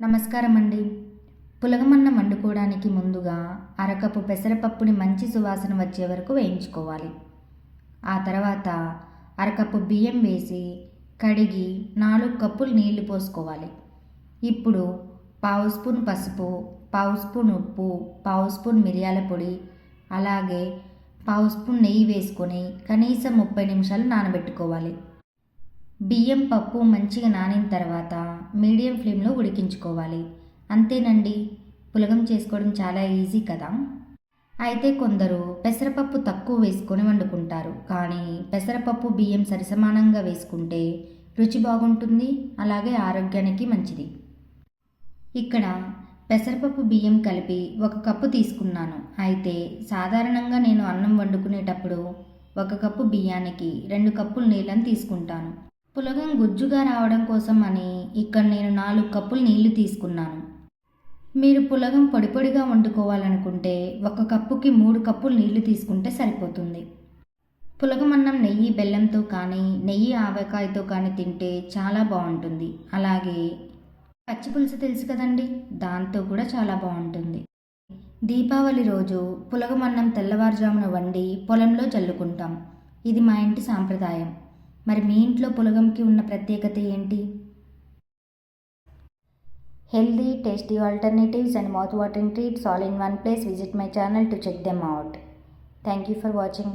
నమస్కారం అండి పులగమన్నం వండుకోవడానికి ముందుగా అరకప్పు పెసరపప్పుని మంచి సువాసన వచ్చే వరకు వేయించుకోవాలి. ఆ తర్వాత అరకప్పు బియ్యం వేసి కడిగి నాలుగు కప్పులు నీళ్ళు పోసుకోవాలి. ఇప్పుడు పావు స్పూన్ పసుపు పావు స్పూన్ ఉప్పు పావు స్పూన్ మిరియాల పొడి అలాగే పావు స్పూన్ నెయ్యి వేసుకొని కనీసం ముప్పై నిమిషాలు నానబెట్టుకోవాలి. బియ్యం పప్పు మంచిగా నానిన తర్వాత మీడియం ఫ్లేమ్లో ఉడికించుకోవాలి. అంతేనండి? పులగం చేసుకోవడం చాలా ఈజీ కదా? అయితే కొందరు పెసరపప్పు తక్కువ వేసుకొని వండుకుంటారు. కానీ పెసరపప్పు బియ్యం సరిసమానంగా వేసుకుంటే రుచి బాగుంటుంది అలాగే ఆరోగ్యానికి మంచిది. ఇక్కడ పెసరపప్పు బియ్యం కలిపి ఒక కప్పు తీసుకున్నాను. అయితే సాధారణంగా నేను అన్నం వండుకునేటప్పుడు ఒక కప్పు బియ్యానికి రెండు కప్పులు నీళ్ళని తీసుకుంటాను. పులగం గుజ్జుగా రావడం కోసం అని ఇక్కడ నేను నాలుగు కప్పులు నీళ్ళు తీసుకున్నాను. మీరు పులగం పొడి పొడిగా వండుకోవాలనుకుంటే ఒక కప్పుకి మూడు కప్పులు నీళ్ళు తీసుకుంటే సరిపోతుంది. పులగం అన్నం నెయ్యి బెల్లంతో కానీ నెయ్యి ఆవకాయతో కానీ తింటే చాలా బాగుంటుంది. అలాగే పచ్చి పులుసు తెలుసు కదండి దాంతో కూడా చాలా బాగుంటుంది. దీపావళి రోజు పులగమన్నం తెల్లవారుజామున వండి పొలంలో చల్లుకుంటాం ఇది మా ఇంటి సాంప్రదాయం. మరి మీ ఇంట్లో పులగంకి ఉన్న ప్రత్యేకత ఏంటి? Healthy tasty alternatives and mouth watering treats all in one place visit my channel to check them out thank you for watching